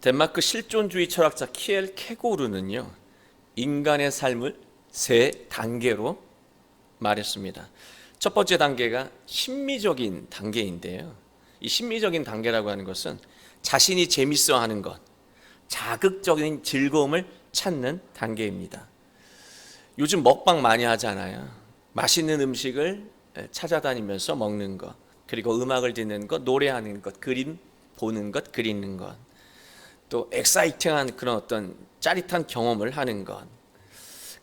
덴마크 실존주의 철학자 키엘 케고르는요. 인간의 삶을 세 단계로 말했습니다. 첫 번째 단계가 심미적인 단계인데요. 이 심미적인 단계라고 하는 것은 자신이 재밌어 하는 것, 자극적인 즐거움을 찾는 단계입니다. 요즘 먹방 많이 하잖아요. 맛있는 음식을 찾아다니면서 먹는 것, 그리고 음악을 듣는 것, 노래하는 것, 그림 보는 것, 그리는 것, 또 엑사이팅한 그런 어떤 짜릿한 경험을 하는 것,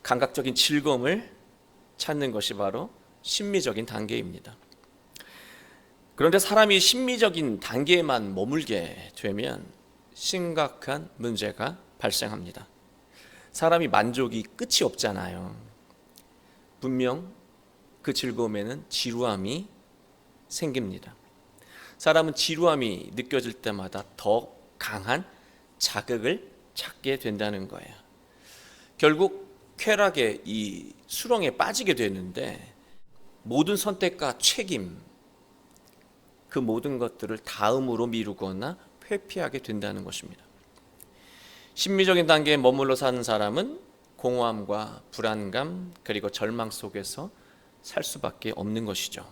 감각적인 즐거움을 찾는 것이 바로 심미적인 단계입니다. 그런데 사람이 심미적인 단계에만 머물게 되면 심각한 문제가 발생합니다. 사람이 만족이 끝이 없잖아요. 분명 그 즐거움에는 지루함이 생깁니다. 사람은 지루함이 느껴질 때마다 더 강한 자극을 찾게 된다는 거예요. 결국 쾌락의 이 수렁에 빠지게 되는데 모든 선택과 책임 그 모든 것들을 다음으로 미루거나 회피하게 된다는 것입니다. 심미적인 단계에 머물러 사는 사람은 공허함과 불안감 그리고 절망 속에서 살 수밖에 없는 것이죠.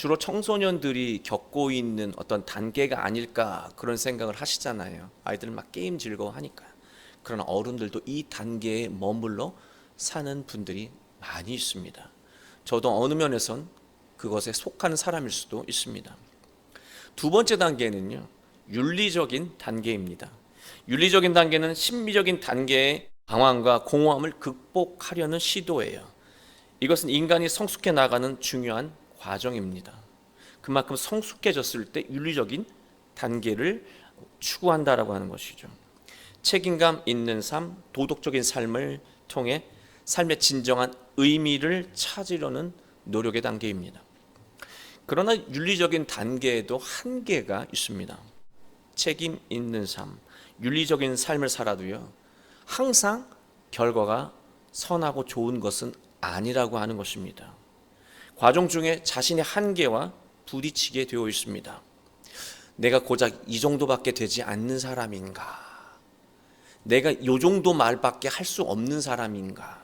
주로 청소년들이 겪고 있는 어떤 단계가 아닐까 그런 생각을 하시잖아요. 아이들 막 게임 즐거워하니까. 그러나 어른들도 이 단계에 머물러 사는 분들이 많이 있습니다. 저도 어느 면에선 그것에 속하는 사람일 수도 있습니다. 두 번째 단계는요, 윤리적인 단계입니다. 윤리적인 단계는 심미적인 단계의 방황과 공허함을 극복하려는 시도예요. 이것은 인간이 성숙해 나가는 중요한 과정입니다. 그만큼 성숙해졌을 때 윤리적인 단계를 추구한다라고 하는 것이죠. 책임감 있는 삶, 도덕적인 삶을 통해 삶의 진정한 의미를 찾으려는 노력의 단계입니다. 그러나 윤리적인 단계에도 한계가 있습니다. 책임 있는 삶, 윤리적인 삶을 살아도요, 항상 결과가 선하고 좋은 것은 아니라고 하는 것입니다. 과정 중에 자신의 한계와 부딪히게 되어 있습니다. 내가 고작 이 정도밖에 되지 않는 사람인가? 내가 이 정도 말밖에 할 수 없는 사람인가?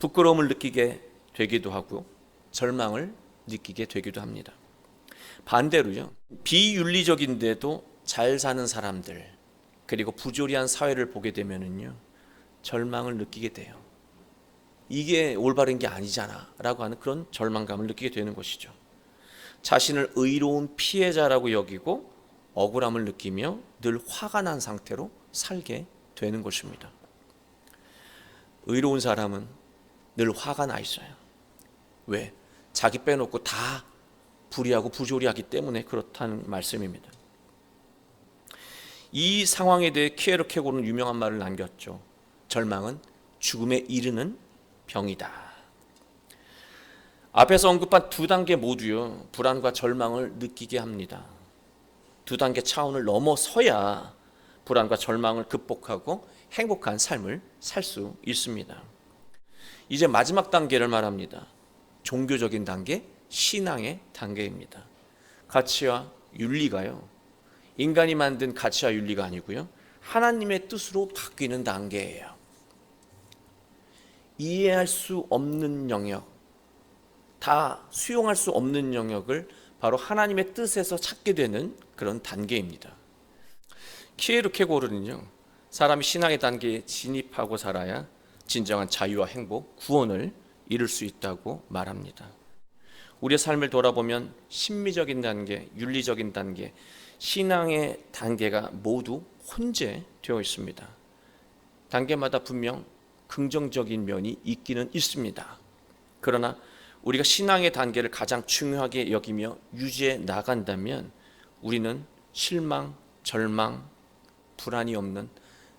부끄러움을 느끼게 되기도 하고 절망을 느끼게 되기도 합니다. 반대로요. 비윤리적인데도 잘 사는 사람들 그리고 부조리한 사회를 보게 되면은요. 절망을 느끼게 돼요. 이게 올바른 게 아니잖아라고 하는 그런 절망감을 느끼게 되는 것이죠. 자신을 의로운 피해자라고 여기고 억울함을 느끼며 늘 화가 난 상태로 살게 되는 것입니다. 의로운 사람은 늘 화가 나 있어요. 왜? 자기 빼놓고 다 불의하고 부조리하기 때문에 그렇다는 말씀입니다. 이 상황에 대해 키에르 케고는 유명한 말을 남겼죠. 절망은 죽음에 이르는 병이다. 앞에서 언급한 두 단계 모두요 불안과 절망을 느끼게 합니다. 두 단계 차원을 넘어서야 불안과 절망을 극복하고 행복한 삶을 살 수 있습니다. 이제 마지막 단계를 말합니다. 종교적인 단계, 신앙의 단계입니다. 가치와 윤리가요. 인간이 만든 가치와 윤리가 아니고요. 하나님의 뜻으로 바뀌는 단계예요. 이해할 수 없는 영역, 다 수용할 수 없는 영역을 바로 하나님의 뜻에서 찾게 되는 그런 단계입니다. 키에르 케고르는요, 사람이 신앙의 단계에 진입하고 살아야 진정한 자유와 행복, 구원을 이룰 수 있다고 말합니다. 우리의 삶을 돌아보면 심미적인 단계, 윤리적인 단계, 신앙의 단계가 모두 혼재되어 있습니다. 단계마다 분명 긍정적인 면이 있기는 있습니다. 그러나 우리가 신앙의 단계를 가장 중요하게 여기며 유지해 나간다면 우리는 실망, 절망, 불안이 없는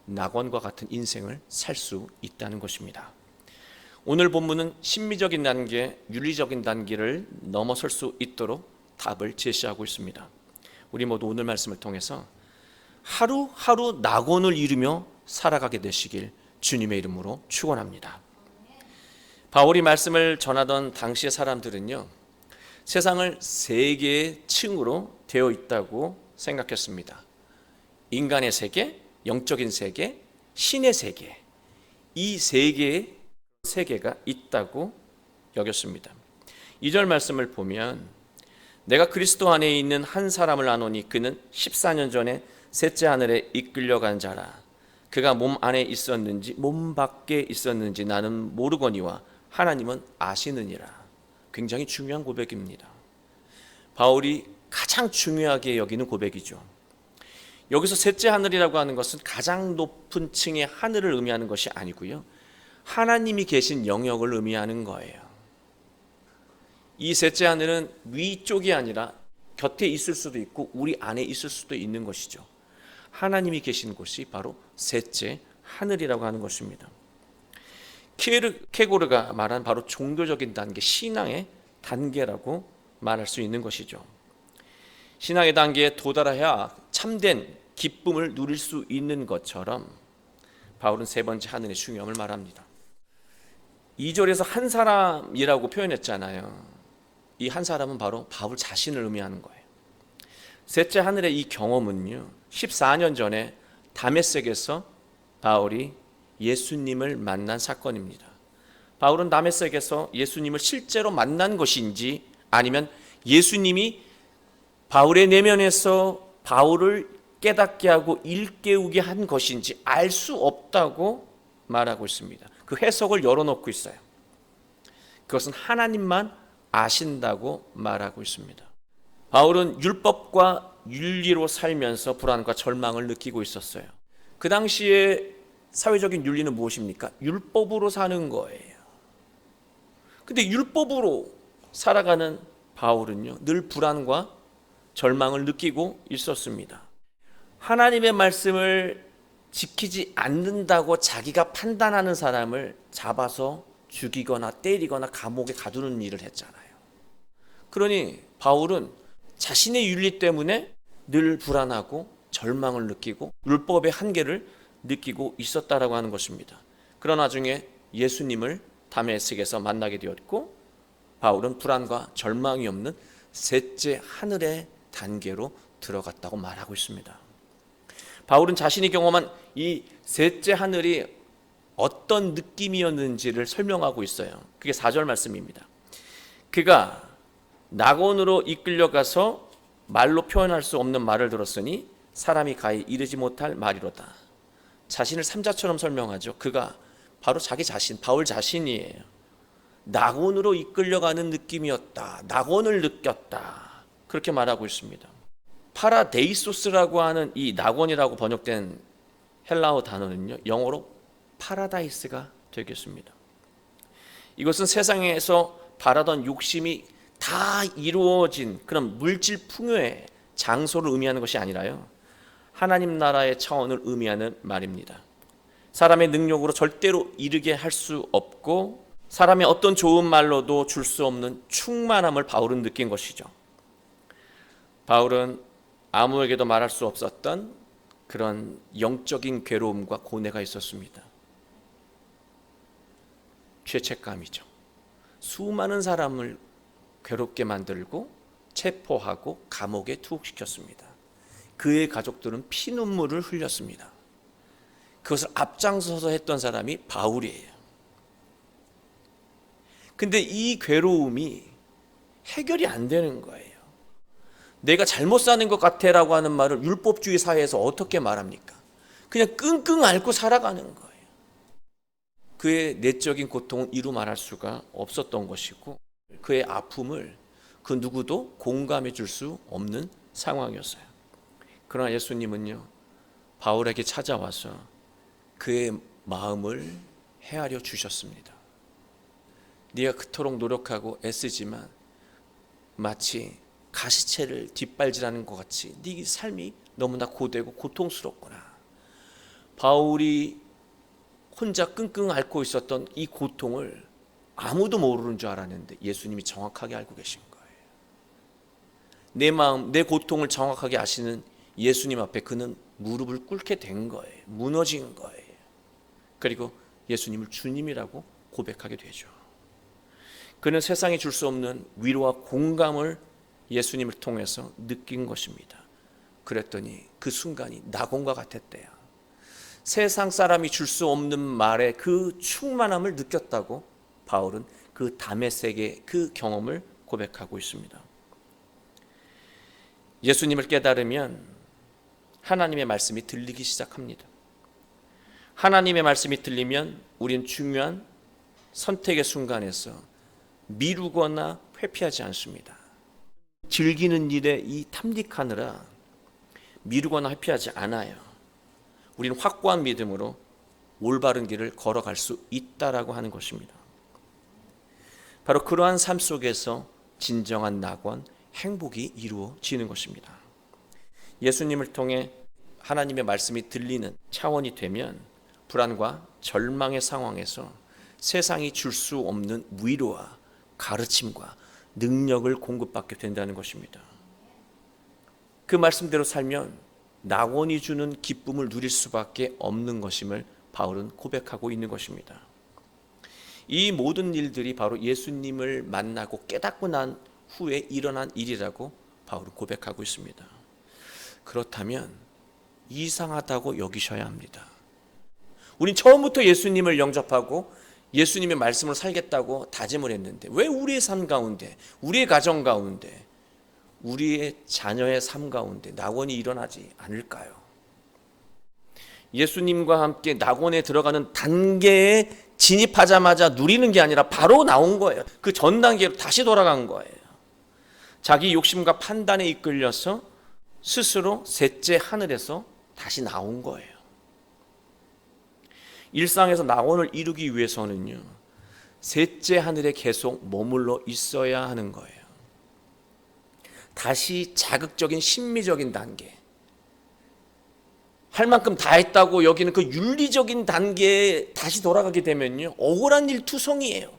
낙원과 같은 인생을 살 수 있다는 것입니다. 오늘 본문은 심미적인 단계, 윤리적인 단계를 넘어설 수 있도록 답을 제시하고 있습니다. 우리 모두 오늘 말씀을 통해서 하루하루 낙원을 이루며 살아가게 되시길 주님의 이름으로 축원합니다. 바울이 말씀을 전하던 당시의 사람들은요. 세상을 세 개의 층으로 되어 있다고 생각했습니다. 인간의 세계, 영적인 세계, 신의 세계. 이 세 개의 세계가 있다고 여겼습니다. 2절 말씀을 보면 내가 그리스도 안에 있는 한 사람을 아노니 그는 14년 전에 셋째 하늘에 이끌려 간 자라. 그가 몸 안에 있었는지 몸 밖에 있었는지 나는 모르거니와 하나님은 아시느니라. 굉장히 중요한 고백입니다. 바울이 가장 중요하게 여기는 고백이죠. 여기서 셋째 하늘이라고 하는 것은 가장 높은 층의 하늘을 의미하는 것이 아니고요. 하나님이 계신 영역을 의미하는 거예요. 이 셋째 하늘은 위쪽이 아니라 곁에 있을 수도 있고 우리 안에 있을 수도 있는 것이죠. 하나님이 계신 곳이 바로 셋째 하늘이라고 하는 것입니다. 케고르가 말한 바로 종교적인 단계, 신앙의 단계라고 말할 수 있는 것이죠. 신앙의 단계에 도달해야 참된 기쁨을 누릴 수 있는 것처럼 바울은 세 번째 하늘의 중요함을 말합니다. 2절에서 한 사람이라고 표현했잖아요. 이 한 사람은 바로 바울 자신을 의미하는 거예요. 셋째 하늘의 이 경험은요. 14년 전에 다메섹에서 바울이 예수님을 만난 사건입니다. 바울은 다메섹에서 예수님을 실제로 만난 것인지 아니면 예수님이 바울의 내면에서 바울을 깨닫게 하고 일깨우게 한 것인지 알 수 없다고 말하고 있습니다. 그 해석을 열어놓고 있어요. 그것은 하나님만 아신다고 말하고 있습니다. 바울은 율법과 윤리로 살면서 불안과 절망을 느끼고 있었어요. 그 당시에 사회적인 윤리는 무엇입니까? 율법으로 사는 거예요. 근데 율법으로 살아가는 바울은요, 늘 불안과 절망을 느끼고 있었습니다. 하나님의 말씀을 지키지 않는다고 자기가 판단하는 사람을 잡아서 죽이거나 때리거나 감옥에 가두는 일을 했잖아요. 그러니 바울은 자신의 윤리 때문에 늘 불안하고 절망을 느끼고 율법의 한계를 느끼고 있었다라고 하는 것입니다. 그러나 중에 예수님을 다메섹에서 만나게 되었고 바울은 불안과 절망이 없는 셋째 하늘의 단계로 들어갔다고 말하고 있습니다. 바울은 자신이 경험한 이 셋째 하늘이 어떤 느낌이었는지를 설명하고 있어요. 그게 4절 말씀입니다. 그가 낙원으로 이끌려가서 말로 표현할 수 없는 말을 들었으니 사람이 가히 이르지 못할 말이로다. 자신을 삼자처럼 설명하죠. 그가 바로 자기 자신, 바울 자신이에요. 낙원으로 이끌려가는 느낌이었다. 낙원을 느꼈다. 그렇게 말하고 있습니다. 파라데이소스라고 하는 이 낙원이라고 번역된 헬라어 단어는요. 영어로 파라다이스가 되겠습니다. 이것은 세상에서 바라던 욕심이 다 이루어진 그런 물질 풍요의 장소를 의미하는 것이 아니라요. 하나님 나라의 차원을 의미하는 말입니다. 사람의 능력으로 절대로 이르게 할 수 없고 사람의 어떤 좋은 말로도 줄 수 없는 충만함을 바울은 느낀 것이죠. 바울은 아무에게도 말할 수 없었던 그런 영적인 괴로움과 고뇌가 있었습니다. 죄책감이죠. 수많은 사람을 괴롭게 만들고 체포하고 감옥에 투옥시켰습니다. 그의 가족들은 피눈물을 흘렸습니다. 그것을 앞장서서 했던 사람이 바울이에요. 근데 이 괴로움이 해결이 안 되는 거예요. 내가 잘못 사는 것 같아라고 하는 말을 율법주의 사회에서 어떻게 말합니까? 그냥 끙끙 앓고 살아가는 거예요. 그의 내적인 고통은 이루 말할 수가 없었던 것이고 그의 아픔을 그 누구도 공감해 줄 수 없는 상황이었어요. 그러나 예수님은요, 바울에게 찾아와서 그의 마음을 헤아려 주셨습니다. 네가 그토록 노력하고 애쓰지만 마치 가시채를 뒷발질하는 것 같이 네 삶이 너무나 고되고 고통스럽구나. 바울이 혼자 끙끙 앓고 있었던 이 고통을 아무도 모르는 줄 알았는데 예수님이 정확하게 알고 계신 거예요. 내 마음, 내 고통을 정확하게 아시는 예수님 앞에 그는 무릎을 꿇게 된 거예요. 무너진 거예요. 그리고 예수님을 주님이라고 고백하게 되죠. 그는 세상에 줄수 없는 위로와 공감을 예수님을 통해서 느낀 것입니다. 그랬더니 그 순간이 낙원과 같았대요. 세상 사람이 줄 수 없는 말에 그 충만함을 느꼈다고 바울은 그 다메섹의 그 경험을 고백하고 있습니다. 예수님을 깨달으면 하나님의 말씀이 들리기 시작합니다. 하나님의 말씀이 들리면 우린 중요한 선택의 순간에서 미루거나 회피하지 않습니다. 즐기는 일에 이 탐닉하느라 미루거나 회피하지 않아요. 우리는 확고한 믿음으로 올바른 길을 걸어갈 수 있다라고 하는 것입니다. 바로 그러한 삶 속에서 진정한 낙원, 행복이 이루어지는 것입니다. 예수님을 통해 하나님의 말씀이 들리는 차원이 되면 불안과 절망의 상황에서 세상이 줄 수 없는 위로와 가르침과 능력을 공급받게 된다는 것입니다. 그 말씀대로 살면 낙원이 주는 기쁨을 누릴 수밖에 없는 것임을 바울은 고백하고 있는 것입니다. 이 모든 일들이 바로 예수님을 만나고 깨닫고 난 후에 일어난 일이라고 바울은 고백하고 있습니다. 그렇다면 이상하다고 여기셔야 합니다. 우린 처음부터 예수님을 영접하고 예수님의 말씀을 살겠다고 다짐을 했는데 왜 우리의 삶 가운데, 우리의 가정 가운데, 우리의 자녀의 삶 가운데 낙원이 일어나지 않을까요? 예수님과 함께 낙원에 들어가는 단계에 진입하자마자 누리는 게 아니라 바로 나온 거예요. 그 전 단계로 다시 돌아간 거예요. 자기 욕심과 판단에 이끌려서 스스로 셋째 하늘에서 다시 나온 거예요. 일상에서 낙원을 이루기 위해서는요. 셋째 하늘에 계속 머물러 있어야 하는 거예요. 다시 자극적인 심미적인 단계. 할 만큼 다 했다고 여기는 그 윤리적인 단계에 다시 돌아가게 되면요. 억울한 일 투성이에요.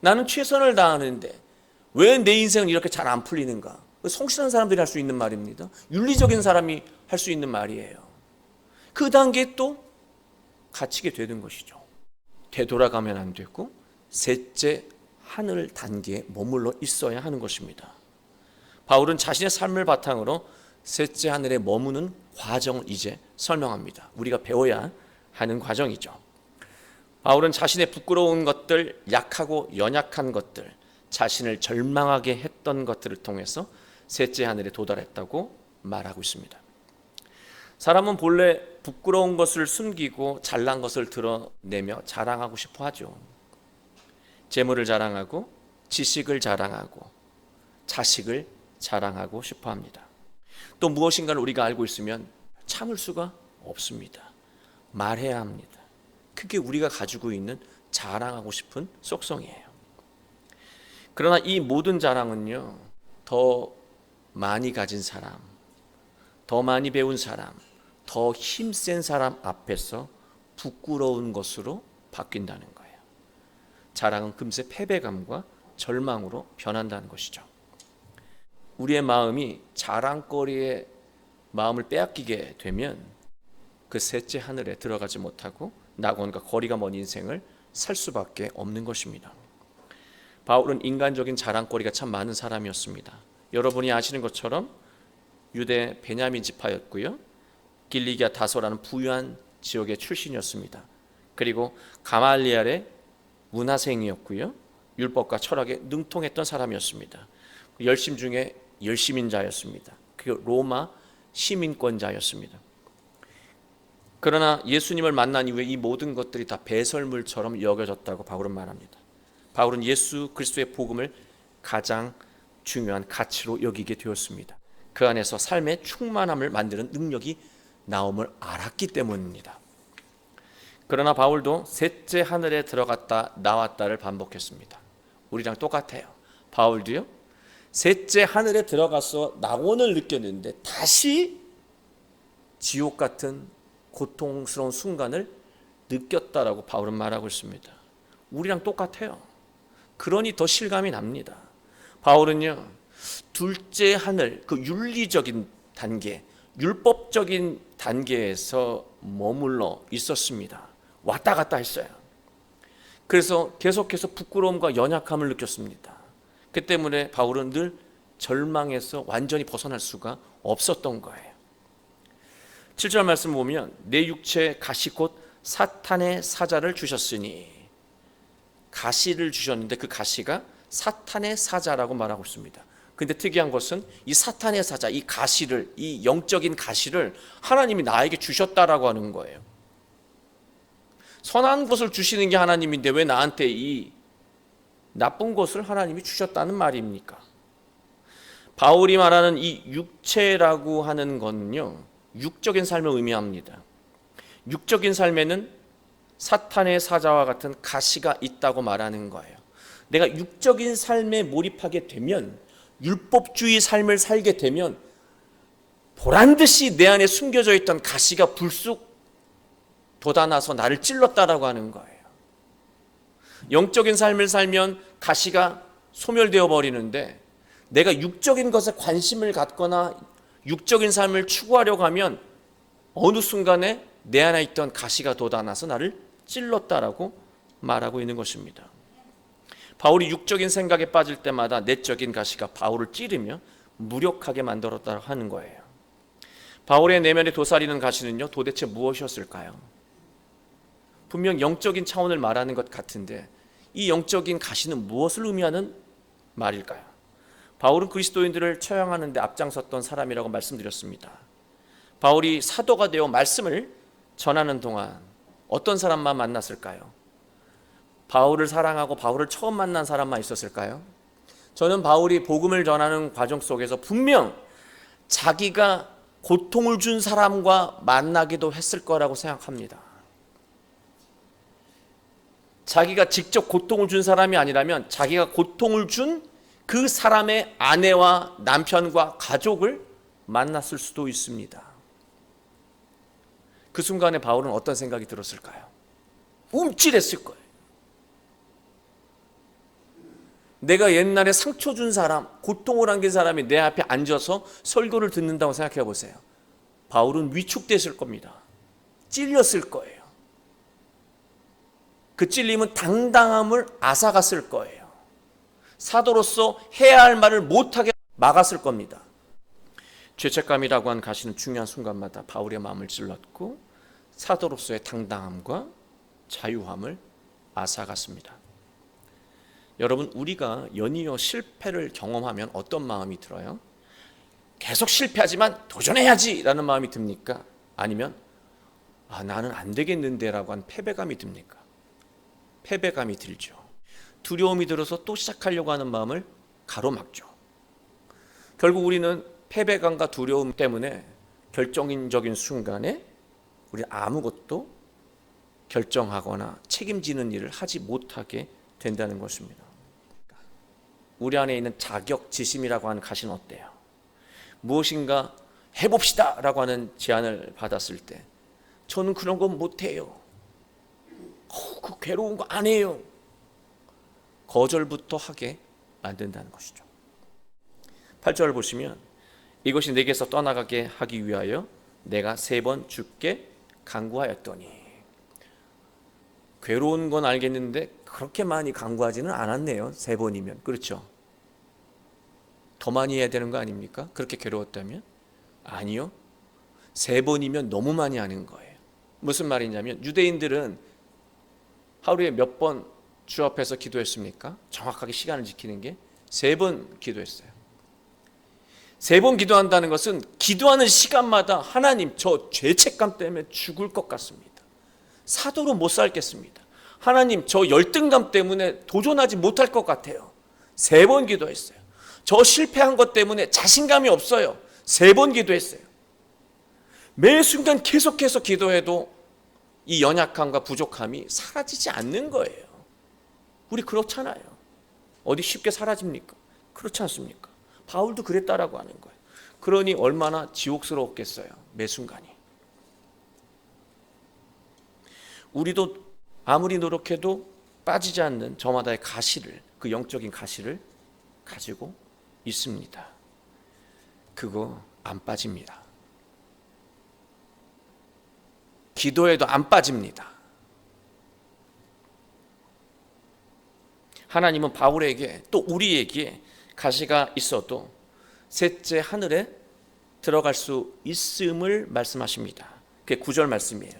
나는 최선을 다하는데 왜 내 인생은 이렇게 잘 안 풀리는가? 성실한 사람들이 할 수 있는 말입니다. 윤리적인 사람이 할 수 있는 말이에요. 그 단계에 또 갇히게 되는 것이죠. 되돌아가면 안 되고 셋째 하늘 단계에 머물러 있어야 하는 것입니다. 바울은 자신의 삶을 바탕으로 셋째 하늘에 머무는 과정을 이제 설명합니다. 우리가 배워야 하는 과정이죠. 바울은 자신의 부끄러운 것들, 약하고 연약한 것들, 자신을 절망하게 했던 것들을 통해서 셋째 하늘에 도달했다고 말하고 있습니다. 사람은 본래 부끄러운 것을 숨기고 잘난 것을 드러내며 자랑하고 싶어 하죠. 재물을 자랑하고 지식을 자랑하고 자식을 자랑하고 싶어 합니다. 또 무엇인가를 우리가 알고 있으면 참을 수가 없습니다. 말해야 합니다. 그게 우리가 가지고 있는 자랑하고 싶은 속성이에요. 그러나 이 모든 자랑은요, 더 많이 가진 사람, 더 많이 배운 사람, 더 힘센 사람 앞에서 부끄러운 것으로 바뀐다는 거예요. 자랑은 금세 패배감과 절망으로 변한다는 것이죠. 우리의 마음이 자랑거리에 마음을 빼앗기게 되면 그 셋째 하늘에 들어가지 못하고 낙원과 거리가 먼 인생을 살 수밖에 없는 것입니다. 바울은 인간적인 자랑거리가 참 많은 사람이었습니다. 여러분이 아시는 것처럼 유대 베냐민 지파였고요. 길리기아 다소라는 부유한 지역의 출신이었습니다. 그리고 가말리알의 문화생이었고요. 율법과 철학에 능통했던 사람이었습니다. 열심 중에 열심인 자였습니다. 그 로마 시민권자였습니다. 그러나 예수님을 만난 이후에 이 모든 것들이 다 배설물처럼 여겨졌다고 바울은 말합니다. 바울은 예수 그리스도의 복음을 가장 중요한 가치로 여기게 되었습니다. 그 안에서 삶의 충만함을 만드는 능력이 나옴을 알았기 때문입니다. 그러나 바울도 셋째 하늘에 들어갔다 나왔다를 반복했습니다. 우리랑 똑같아요. 바울도요. 셋째 하늘에 들어가서 낙원을 느꼈는데 다시 지옥 같은 고통스러운 순간을 느꼈다라고 바울은 말하고 있습니다. 우리랑 똑같아요. 그러니 더 실감이 납니다. 바울은요, 둘째 하늘, 그 윤리적인 단계, 율법적인 단계에서 머물러 있었습니다. 왔다 갔다 했어요. 그래서 계속해서 부끄러움과 연약함을 느꼈습니다. 그 때문에 바울은 늘 절망에서 완전히 벗어날 수가 없었던 거예요. 7절 말씀 보면 내 육체 가시 곧 사탄의 사자를 주셨으니 가시를 주셨는데 그 가시가 사탄의 사자라고 말하고 있습니다. 근데 특이한 것은 이 사탄의 사자, 이 가시를, 이 영적인 가시를 하나님이 나에게 주셨다라고 하는 거예요. 선한 것을 주시는 게 하나님인데 왜 나한테 이 나쁜 것을 하나님이 주셨다는 말입니까? 바울이 말하는 이 육체라고 하는 것은요, 육적인 삶을 의미합니다. 육적인 삶에는 사탄의 사자와 같은 가시가 있다고 말하는 거예요. 내가 육적인 삶에 몰입하게 되면 율법주의 삶을 살게 되면 보란 듯이 내 안에 숨겨져 있던 가시가 불쑥 돋아나서 나를 찔렀다라고 하는 거예요. 영적인 삶을 살면 가시가 소멸되어 버리는데 내가 육적인 것에 관심을 갖거나 육적인 삶을 추구하려고 하면 어느 순간에 내 안에 있던 가시가 돋아나서 나를 찔렀다라고 말하고 있는 것입니다. 바울이 육적인 생각에 빠질 때마다 내적인 가시가 바울을 찌르며 무력하게 만들었다고 하는 거예요. 바울의 내면에 도사리는 가시는요, 도대체 무엇이었을까요? 분명 영적인 차원을 말하는 것 같은데 이 영적인 가시는 무엇을 의미하는 말일까요? 바울은 그리스도인들을 처형하는데 앞장섰던 사람이라고 말씀드렸습니다. 바울이 사도가 되어 말씀을 전하는 동안 어떤 사람만 만났을까요? 바울을 사랑하고 바울을 처음 만난 사람만 있었을까요? 저는 바울이 복음을 전하는 과정 속에서 분명 자기가 고통을 준 사람과 만나기도 했을 거라고 생각합니다. 자기가 직접 고통을 준 사람이 아니라면 자기가 고통을 준 그 사람의 아내와 남편과 가족을 만났을 수도 있습니다. 그 순간에 바울은 어떤 생각이 들었을까요? 움찔했을 거예요. 내가 옛날에 상처 준 사람, 고통을 안긴 사람이 내 앞에 앉아서 설교를 듣는다고 생각해 보세요. 바울은 위축됐을 겁니다. 찔렸을 거예요. 그 찔림은 당당함을 앗아갔을 거예요. 사도로서 해야 할 말을 못하게 막았을 겁니다. 죄책감이라고 한 가시는 중요한 순간마다 바울의 마음을 찔렀고 사도로서의 당당함과 자유함을 앗아갔습니다. 여러분 우리가 연이어 실패를 경험하면 어떤 마음이 들어요? 계속 실패하지만 도전해야지라는 마음이 듭니까? 아니면 아 나는 안 되겠는데라고 한 패배감이 듭니까? 패배감이 들죠. 두려움이 들어서 또 시작하려고 하는 마음을 가로막죠. 결국 우리는 패배감과 두려움 때문에 결정적인 순간에 우리 아무것도 결정하거나 책임지는 일을 하지 못하게 된다는 것입니다. 우리 안에 있는 자격지심이라고 하는 가시는 어때요? 무엇인가 해봅시다 라고 하는 제안을 받았을 때 저는 그런 건 못해요. 어, 그 괴로운 거 안 해요. 거절부터 하게 만든다는 것이죠. 8절 보시면 이것이 내게서 떠나가게 하기 위하여 내가 세 번 죽게 강구하였더니 괴로운 건 알겠는데 그렇게 많이 강구하지는 않았네요. 세 번이면 그렇죠. 더 많이 해야 되는 거 아닙니까? 그렇게 괴로웠다면 아니요. 세 번이면 너무 많이 하는 거예요. 무슨 말이냐면 유대인들은 하루에 몇 번 주 앞에서 기도했습니까? 정확하게 시간을 지키는 게 세 번 기도했어요. 세 번 기도한다는 것은 기도하는 시간마다 하나님 저 죄책감 때문에 죽을 것 같습니다. 사도로 못 살겠습니다. 하나님 저 열등감 때문에 도전하지 못할 것 같아요. 세 번 기도했어요. 저 실패한 것 때문에 자신감이 없어요. 세 번 기도했어요. 매 순간 계속해서 기도해도 이 연약함과 부족함이 사라지지 않는 거예요. 우리 그렇잖아요. 어디 쉽게 사라집니까? 그렇지 않습니까? 바울도 그랬다라고 하는 거예요. 그러니 얼마나 지옥스러웠겠어요. 매 순간이. 우리도 아무리 노력해도 빠지지 않는 저마다의 가시를 그 영적인 가시를 가지고 있습니다. 그거 안 빠집니다. 기도에도 안 빠집니다. 하나님은 바울에게 또 우리에게 가시가 있어도 셋째 하늘에 들어갈 수 있음을 말씀하십니다. 그게 구절 말씀이에요.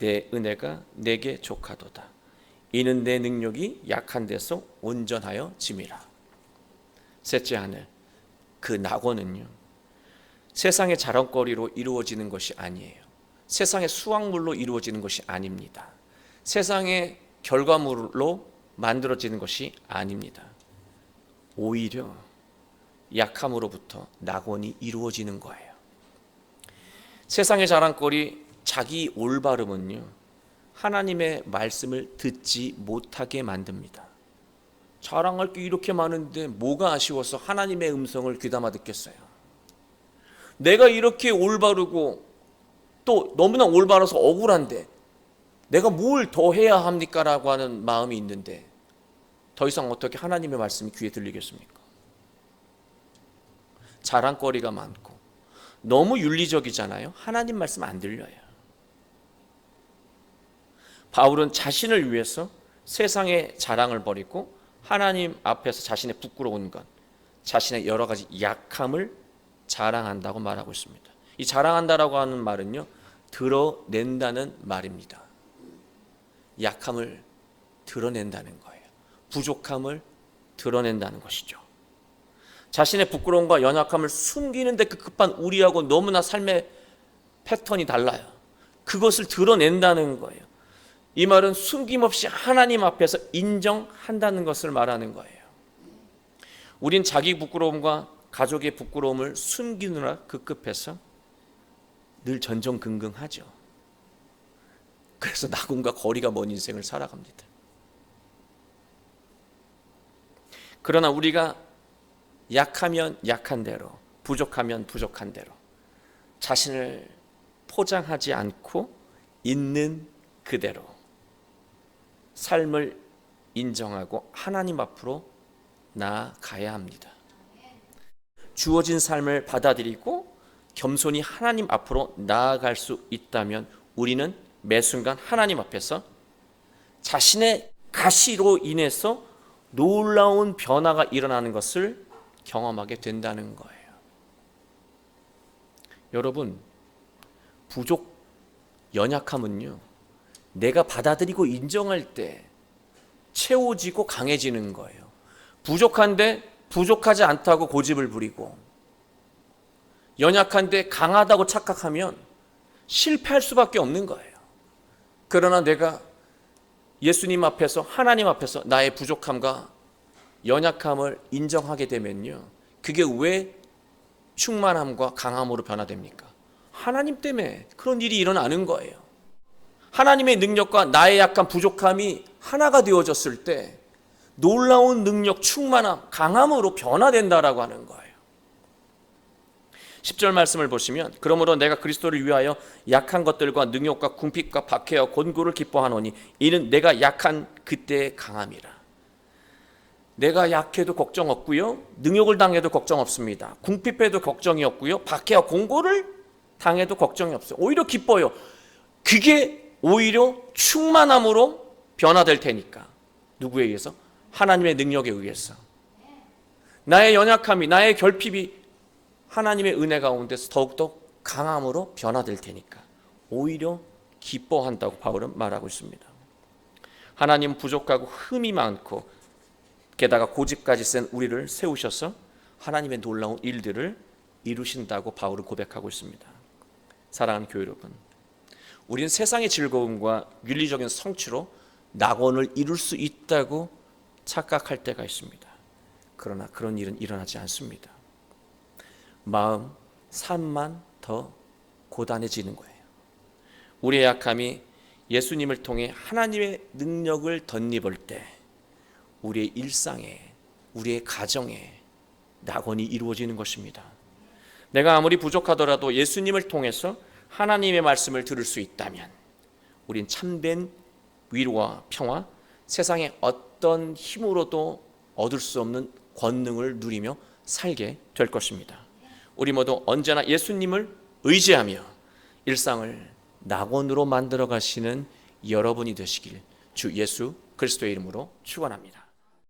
내 은혜가 내게 족하도다. 이는 내 능력이 약한 데서 온전하여 짐이라. 셋째 하늘 그 낙원은요 세상의 자랑거리로 이루어지는 것이 아니에요. 세상의 수확물로 이루어지는 것이 아닙니다. 세상의 결과물로 만들어지는 것이 아닙니다. 오히려 약함으로부터 낙원이 이루어지는 거예요. 세상의 자랑거리 자기 올바름은요 하나님의 말씀을 듣지 못하게 만듭니다. 자랑할 게 이렇게 많은데 뭐가 아쉬워서 하나님의 음성을 귀담아 듣겠어요. 내가 이렇게 올바르고 또 너무나 올바라서 억울한데 내가 뭘 더 해야 합니까 라고 하는 마음이 있는데 더 이상 어떻게 하나님의 말씀이 귀에 들리겠습니까? 자랑거리가 많고 너무 윤리적이잖아요. 하나님 말씀 안 들려요. 바울은 자신을 위해서 세상의 자랑을 버리고 하나님 앞에서 자신의 부끄러운 것, 자신의 여러 가지 약함을 자랑한다고 말하고 있습니다. 이 자랑한다라고 하는 말은요, 드러낸다는 말입니다. 약함을 드러낸다는 거예요. 부족함을 드러낸다는 것이죠. 자신의 부끄러움과 연약함을 숨기는데 그 급한 우리하고 너무나 삶의 패턴이 달라요. 그것을 드러낸다는 거예요. 이 말은 숨김없이 하나님 앞에서 인정한다는 것을 말하는 거예요. 우린 자기 부끄러움과 가족의 부끄러움을 숨기느라 급급해서 늘 전전긍긍하죠. 그래서 낙원과 거리가 먼 인생을 살아갑니다. 그러나 우리가 약하면 약한 대로, 부족하면 부족한 대로 자신을 포장하지 않고 있는 그대로 삶을 인정하고 하나님 앞으로 나아가야 합니다. 주어진 삶을 받아들이고 겸손히 하나님 앞으로 나아갈 수 있다면 우리는 매 순간 하나님 앞에서 자신의 가시로 인해서 놀라운 변화가 일어나는 것을 경험하게 된다는 거예요. 여러분, 부족, 연약함은요, 내가 받아들이고 인정할 때 채워지고 강해지는 거예요. 부족한데 부족하지 않다고 고집을 부리고 연약한데 강하다고 착각하면 실패할 수밖에 없는 거예요. 그러나 내가 예수님 앞에서 하나님 앞에서 나의 부족함과 연약함을 인정하게 되면요. 그게 왜 충만함과 강함으로 변화됩니까? 하나님 때문에 그런 일이 일어나는 거예요. 하나님의 능력과 나의 약간 부족함이 하나가 되어졌을 때 놀라운 능력, 충만함, 강함으로 변화된다라고 하는 거예요. 10절 말씀을 보시면 그러므로 내가 그리스도를 위하여 약한 것들과 능력과 궁핍과 박해와 곤고를 기뻐하노니 이는 내가 약한 그때의 강함이라. 내가 약해도 걱정 없고요. 능욕을 당해도 걱정 없습니다. 궁핍해도 걱정이 없고요. 박해와 공고를 당해도 걱정이 없어요. 오히려 기뻐요. 그게 오히려 충만함으로 변화될 테니까. 누구에 의해서? 하나님의 능력에 의해서. 나의 연약함이, 나의 결핍이 하나님의 은혜 가운데서 더욱더 강함으로 변화될 테니까. 오히려 기뻐한다고 바울은 말하고 있습니다. 하나님 부족하고 흠이 많고 게다가 고집까지 센 우리를 세우셔서 하나님의 놀라운 일들을 이루신다고 바울은 고백하고 있습니다. 사랑하는 교회 여러분, 우리는 세상의 즐거움과 윤리적인 성취로 낙원을 이룰 수 있다고 착각할 때가 있습니다. 그러나 그런 일은 일어나지 않습니다. 마음, 삶만 더 고단해지는 거예요. 우리의 약함이 예수님을 통해 하나님의 능력을 덧입을 때 우리의 일상에, 우리의 가정에 낙원이 이루어지는 것입니다. 내가 아무리 부족하더라도 예수님을 통해서 하나님의 말씀을 들을 수 있다면 우린 참된 위로와 평화, 세상의 어떤 힘으로도 얻을 수 없는 권능을 누리며 살게 될 것입니다. 우리 모두 언제나 예수님을 의지하며 일상을 낙원으로 만들어 가시는 여러분이 되시길 주 예수 그리스도의 이름으로 축원합니다.